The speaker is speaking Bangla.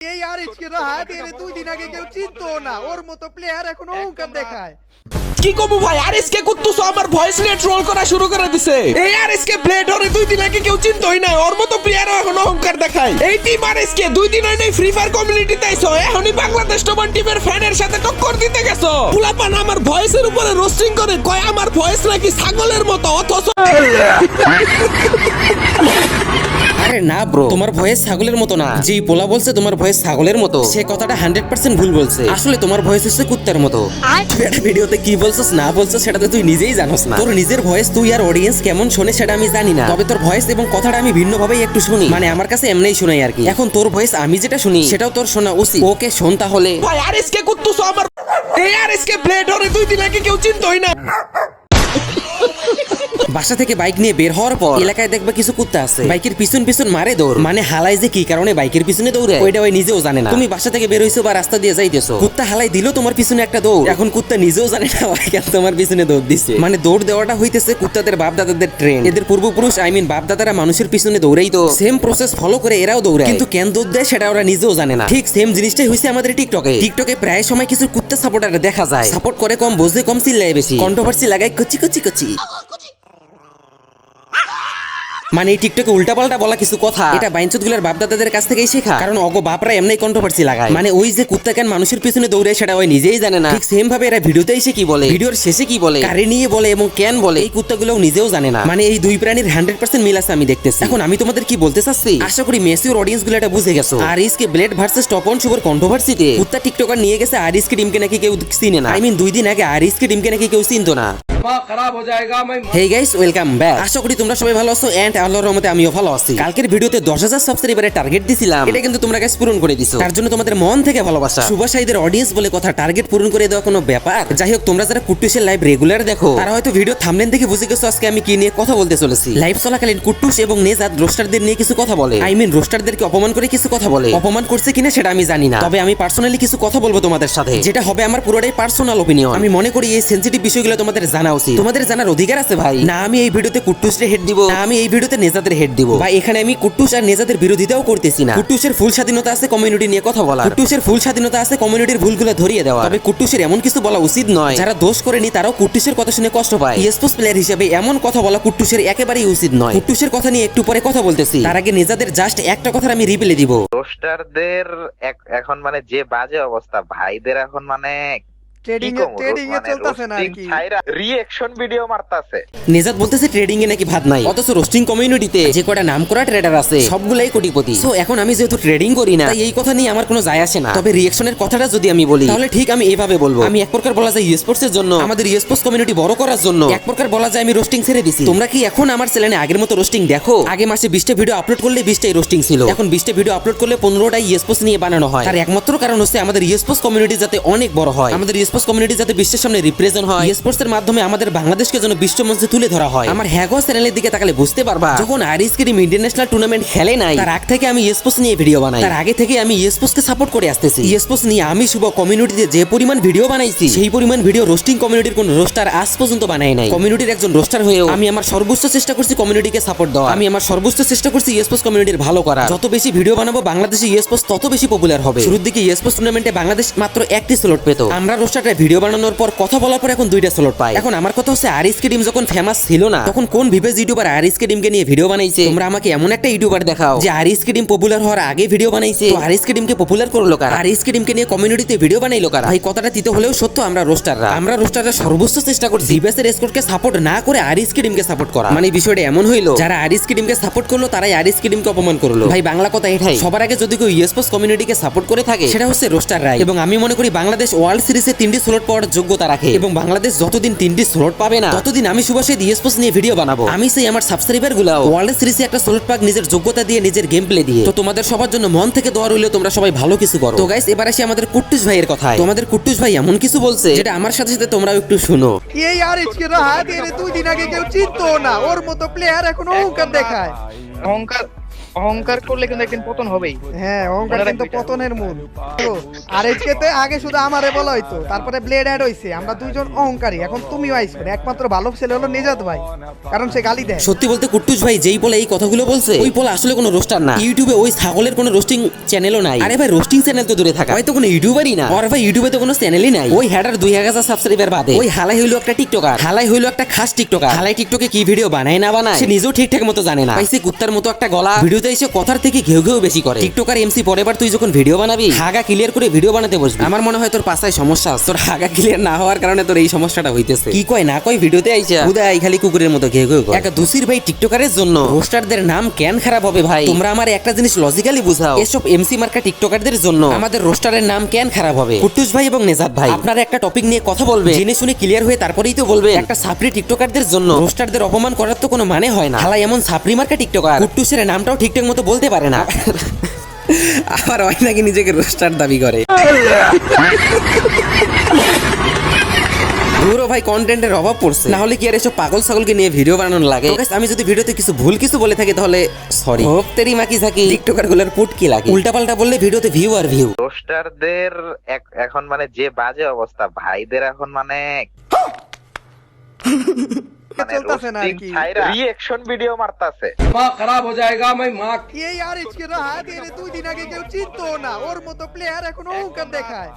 এই আর ইসকে হাত এর দুই দিন আগে কেউ চিনতো না। ওর মতো প্লেয়ার এখন অহংকার দেখায়। কি কমু ভাই আর এসকে কুত্তুস আমার ভয়েস নিয়ে ট্রোল করা শুরু করে দিছে। এই আর এসকে ব্লেড ওরে দুই দিন আগে কেউ চিনতই না ওর মতো প্লেয়ারও এখন অহংকার দেখায়। এই টিম আর এসকে দুই দিন হয় নাই ফ্রি ফায়ার কমিউনিটিতে আইছো এখনই বাংলাদেশ টমান টিমের ফ্যানের সাথে টক্কর দিতে গেছো। পুলাপান আমার ভয়েসের উপরে রোস্টিং করে কয় আমার ভয়েস নাকি ছাগলের মতো অথচ আরে না ব্রো তোমার ভয়েস ছাগলের মতো না। যেই পোলা বলছে তোমার ভয়েস ছাগলের মতো। সে কথাটা হান্ড্রেড পার্সেন্ট ভুল বলছে। আসলে তোমার ভয়েস হচ্ছে কুত্তার মতো। তুই একটা ভিডিওতে কি বলছিস না বলছিস সেটা তো তুই নিজেই জানোস না। তোর নিজের ভয়েস তুই আর অডিয়েন্স কেমন শোনে সেটা আমি জানি না। তবে তোর ভয়েস এবং কথাটা আমি ভিন্ন ভাবেই একটু শুনি। মানে আমার কাছে এমনিই শোনাই আর কি। এখন তোর ভয়েস আমি যেটা শুনি সেটাও তোর শোনা উচিত। ওকে শোন তাহলে। ভাই আর এসকে কুত্তুস আমার এই আর এসকে ব্লেড ওরে দিন আগে কেউ চিনতই না। বাসা থেকে বাইক নিয়ে বের হওয়ার পর এলাকায় দেখবে কিছু কুত্তা আছে। বাইকের পিছন পিছন মারে দৌড়। মানে হালাই যে কি কারণে বাইকের পিছনে দৌড়ে ওইটা ওই নিজেও জানে না। তুমি বাসা থেকে বের হইছো বা রাস্তা দিয়ে যাইতেছো। কুত্তা হালাই দিল, তোমার পিছনে একটা দৌড়। এখন কুত্তা নিজেও জানে না ভাই কেন তোমার পিছনে দৌড় দিছে। মানে দৌড় দেওয়াটা হইতেছে কুত্তাদের বাপ দাদাদের ট্রেন এদের পূর্বপুরুষ আই মিন বাপ দাদারা মানুষের পিছনে দৌড়াই তো সেম প্রসেস ফলো করে এরাও দৌড়ায়। কিন্তু কেন দৌড় দেয় সেটা ওরা নিজেও জানে না। ঠিক সেম জিনিসটাই হইছে আমাদের টিকটকে টিকটকে প্রায় সময় কিছু কুত্তা সাপোর্টার দেখা যায়। সাপোর্ট করে কম, বোঝে কম, চিল্লায় বেশি। কন্ট্রোভার্সি লাগায় কচি কচি কচি। মানে এই টিকটকে উল্টাপাল্টা বলা কিছু কথা এটা বাইনচুতগুলার বাপ দাদাদের কাছ থেকেই শেখা। কারণ অগো বাপরা এমনি কন্ট্রোভার্সি লাগায়। মানে ওই যে কুত্তা কেন মানুষের পিছনে দৌড়ে সেটা ওই নিজেই জানে না। ঠিক সেম ভাবে এরা ভিডিওতে এসে কি বলে? ভিডিওর শেষে কি বলে? কারে নিয়ে বলে এবং কেন বলে? এই কুত্তাগুলো নিজেও জানে না। মানে এই দুই প্রাণীর হান্ড্রেড পার্সেন্ট মিল আছে আমি দেখতেছি। এখন আমি তোমাদের কি বলতে চাচ্ছি? আশা করি মেসিওর অডিয়েন্সগুলো এটা বুঝে গেছো। আর ইসকে ব্লেড ভার্সেস টপ অন শুভর কন্ট্রোভার্সিতে কুত্তা টিকটকার নিয়ে গেছে আর ইসকে টিমকে নাকি কেউ চিনে না। আই মিন দুই দিন আগে আর ইসকে টিমকে নাকি কেউ চিনতো না। হেই গাইস ওয়েলকাম ব্যাক আশা করি তোমরা সবাই ভালো আছো এন্ড আল্লাহর রহমতে আমিও ভালো আছি। কালকের ভিডিওতে 10000 সাবস্ক্রাইবারের টার্গেট দিছিলাম। এটা কিন্তু তোমরা গাইস পূরণ করে দিছো। তার জন্য তোমাদের থেকে ভালোবাসা। সুভাষাইদের অডিয়েন্স বলে কথা টার্গেট পূরণ করে দেওয়া কোনো ব্যাপার? যাই হোক, তোমরা যারা কুট্টুসের লাইভ রেগুলার দেখো, তারা হয়তো ভিডিও থামলেন দেখে বুঝে গেছো আজকে আমি কুট্টুস এবং কিছু কথা বলে। আই মিন অপমান করে কিছু কথা বলে। অপমান করছে কিনা সেটা আমি জানি না। তবে আমি পার্সোনালি কিছু কথা বলব তোমাদের সাথে। যেটা হবে আমার পুরোটাই পার্সোনাল ওপিনিয়ন আমি মনে করি এই সেনসিটিভ বিষয়গুলো তোমাদের জানা উচিত তোমাদের জানার অধিকার আছে ভাই। না আমি এই ভিডিওতে কুট্টুসরে হেড দিব। না আমি এই ভিডিওতে নেজাদের হেড দিব। বা এখানে আমি কুট্টুস আর নেজাদের বিরোধিতাও করতেছি না। কুট্টুসের ফুল স্বাধীনতা আছে কমিউনিটি নিয়ে কথা বলা কুট্টুসের ফুল স্বাধীনতা আছে কমিউনিটির ভুলগুলো ধরিয়ে দেওয়া তবে কুট্টুসের এমন কিছু বলা উচিত নয়। যারা দোষ করেনি তারাও কুট্টুসের কথা শুনে কষ্ট পায়। ইয়েসপোস প্লেয়ার হিসেবে এমন কথা বলা কুট্টুসের একেবারেই উচিত নয়। কুট্টুসের কথা নিয়ে একটু পরে কথা বলতেছি। তার আগে নেজাদের জাস্ট একটা কথা আমি রিপ্লে দিব। রোস্টারদের এখন মানে যে বাজে অবস্থা ভাইদের এখন মানে ট্রেডিং এ ট্রেডিং এ চলতেছে না আর কি। রিঅ্যাকশন ভিডিও মারতাছে। নেজাদ বলতেছে ট্রেডিং এ নাকি ভাত নাই। অথচ রোস্টিং কমিউনিটিতে যে কটা নাম ট্রেডার আছে সবগুলাই কোটিপতি। সো এখন আমি যেহেতু ট্রেডিং করি না তাই এই কথা নিয়ে আমার কোনো যায় আসে না। তবে রিঅ্যাকশনের কথাটা যদি আমি বলি তাহলে ঠিক আমি এভাবে বলব। আমি এক প্রকার বলা যায় স্পোর্টস এর জন্য আমাদের স্পোর্টস কমিউনিটি বড় করার জন্য এক প্রকার বলা যায় আমি রোস্টিং ছেড়ে দিছি। তোমরা কি এখন আমার চ্যানেলে আগের মতো রোস্টিং দেখো? আগে মাসে বিশটা ভিডিও আপলোড করলে রোস্টিং ছিল। এখন বিশটা ভিডিও আপলোড করলে নিয়ে বানানো হয়। তার একমাত্র কারণ হচ্ছে আমাদের কমিউনিটি যাতে অনেক বড় হয়। আমাদের স্পোর্টস কমিউনিটি যাতে বিশ্বের সামনে রিপ্রেজেন্ট হয়। স্পোর্টস এর মাধ্যমে আমাদের বাংলাদেশকে যেন বিশ্ব মঞ্চে তুলে ধরা হয়। আমার হ্যাগো চ্যানেলের দিকে তাকালে বুঝতে পারবা, যখন আরিস ক্রিম ইন্টারন্যাশনাল টুর্নামেন্ট খেলে নাই, তার আগ থেকে আমি স্পোর্টস নিয়ে ভিডিও বানাই। তার আগে থেকে আমি স্পোর্টস কে সাপোর্ট করে আসতেছি। স্পোর্টস নিয়ে আমি শুভ কমিউনিটিতে যে পরিমাণ ভিডিও বানাইছি, সেই পরিমাণ ভিডিও রোস্টিং কমিউনিটির কোন রোস্টার আজ পর্যন্ত বানাই নাই। কমিউনিটির একজন রোস্টার হয়েও আমি আমার সর্বোচ্চ চেষ্টা করছি কমিউনিটিকে সাপোর্ট দেওয়া আমি আমার সর্বোচ্চ চেষ্টা করছি স্পোর্টস কমিউনিটির ভালো করা যত বেশি ভিডিও বানাবো বাংলাদেশে স্পোর্টস তত বেশি পপুলার হবে। শুরুর দিকে স্পোর্টস টুর্নামেন্টে বাংলাদেশ মাত্র একটি স্লট পেত। আমরা রোস্টারটা ভিডিও বানানোর পর কথা বলার পর এখন দুইটা স্লট পাই এখন আমার কথা হচ্ছে আরিসকে ডিম যখন ফেমাস ছিল না, তখন কোন ভিভেজ ইউটিউবার আরিসকে ডিমকে নিয়ে ভিডিও বানাইছে? তোমরা আমাকে এমন একটা ইউটিউবার দেখাও যে আরিসকে ডিম পপুলার হওয়ার আগে ভিডিও বানাইছে। তো আরিসকে ডিমকে পপুলার করল কারা? আরিসকে ডিমকে নিয়ে কমিউনিটিতে ভিডিও বানাইলো কারা? ভাই, কথাটা তিতে হলেও সত্য, আমরা রোস্টাররা আমরা রোস্টাররা সর্বোচ্চ চেষ্টা করছি ভিভেস এর স্কোরকে সাপোর্ট না করে আর আরিসকে ডিমকে সাপোর্ট করা। মানে বিষয়টা এমন হইল, যারা আরিসকে ডিমকে সাপোর্ট করল, তারাই আর আরিসকে ডিমকে অপমান করল। ভাই, বাংলা কথা এটাই। সবার আগে যদি কেউ ইয়েসপোস কমিউনিটিকে সাপোর্ট করে থাকে, সেটা হচ্ছে রোস্টার রাই এবং আমি মনে করি বাংলাদেশ ওয়ার্ল্ড সিরিজে তিনটি স্লট পাওয়ার যোগ্যতা রাখে। এবং বাংলাদেশ যতদিন তিনটি স্লট পাবে না ততদিন আমি সুভাষে ইয়েসপোস নিয়ে ভিডিও বানাবো। আমি সেই আমার সাবস্ক্রাইবারগুলো ওয়ার্ল্ড সিরিজে একটা স্লট পাক নিজের যোগ্যতা দিয়ে নিজের গেম প্লে দিয়ে। তো তোমাদের সবার জন্য মন থেকে দোয়া রইলে তোমরা সবাই ভালো কিছু করো। তো গাইস এবার আসি আমাদের কুট্টুস ভাইয়ের কথায়। তোমাদের কুট্টুস ভাই এমন কিছু বলছে যেটা আমার সাথে সাথে তোমরাও একটু শুনো। এই আর ইসকে হাত এর দুই দিন আগে কেউ চিনতো না। ওর মতো প্লেয়ার এখন অহংকার দেখায়। অহংকার অহংকার করলে কিন্তু একদিন পতন হবেই। হ্যাঁ অহংকার কিন্তু পতনের মূল। তো আর এজকে তে আগে শুধু আমারে বলা হইতো তারপরে ব্লেড অ্যাড হইছে। আমরা দুইজন অহংকারী এখন তুমিও আইছো একমাত্র ভালো ছেলে হলো নিজাত ভাই কারণ সে গালি দেয়। সত্যি বলতে কুট্টুস ভাই যেই বলে এই কথাগুলো বলছে ওই পোলা আসলে কোনো রোস্টার না। ইউটিউবে ওই ছাগলের কোনো রোস্টিং চ্যানেলও নাই। আরে ভাই রোস্টিং চ্যানেল তো দূরে থাকা। হয়তো কোনো ইউটিউবারই না। আর ভাই ইউটিউবে তো কোনো চ্যানেলই নাই। ওই হ্যাডার দুই হাজার সাবস্ক্রাইবার বাদে। ওই হালাই হইল একটা টিকটকার হালাই হইল একটা খাস টিকটকার হালাই টিকটকে কি ভিডিও বানায় না বানায়? সে নিজেও ঠিকঠাক মতো জানে না। পাইছে কুত্তার মতো একটা গলা। ভিডিওতে এসে কথার থেকে ঘেউ ঘেউ বেশি করে। টিকটকার এমসি পরের বার তুই যখন ভিডিও বানাবি হাগা ক্লিয়ার করে ভিডিও বানাতে বসবি। আমার মনে হয় তোর পাশায় সমস্যা আছে। তোর হাগা ক্লিয়ার না হওয়ার কারণে তোর এই সমস্যাটা হইতেছে। কি কয় না কয় ভিডিওতে আইছা উদয় খালি কুকুরের মতো ঘেউ ঘেউ করে। একটা দুসির ভাই টিকটকারের জন্য। রোস্টারদের নাম কেন খারাপ হবে ভাই? তোমরা আমার একটা জিনিস লজিক্যালি বুঝাও। এসব এমসি মার্কা টিকটকারদের জন্য। আমাদের রোস্টারের নাম কেন খারাপ হবে? কুট্টুস ভাই এবং নেজাত ভাই। আপনারা একটা টপিক নিয়ে কথা বলবে জেনে শুনে ক্লিয়ার হয়ে তারপরেই তো বলবে একটা সাপরি টিকটকারদের জন্য। রোস্টারদের অপমান করার তো কোনো মানে হয় না। হালাই এমন সাপরি মার্কা টিকটকার। কুট্টুসের নামটাও ঠিকঠাক মতো বলতে পারে না। আবার ওই নাকি নিজেকে রোস্টার দাবি করে। পুরো ভাই কন্টেন্টের অভাব পড়ছে। না হলে কি আর এসব পাগল ছাগলকে নিয়ে ভিডিও বানানো লাগে? আমি যদি ভিডিওতে কিছু ভুল কিছু বলে থাকি তাহলে সরি হোপ তেরি মাকি থাকি টিকটকারগুলোর পুট কি লাগে। উল্টা পাল্টা বললে ভিডিওতে ভিউ আর ভিউ রোস্টারদের এখন মানে যে বাজে অবস্থা ভাইদের এখন মানে মানে চলতেছে না কি। রিঅ্যাকশন ভিডিও মারতাছে। এই আর এজকে রাহাত? এর দুই দিন আগে কেউ চিনতো না। ওর মতো প্লেয়ার এখন ওকে দেখায়।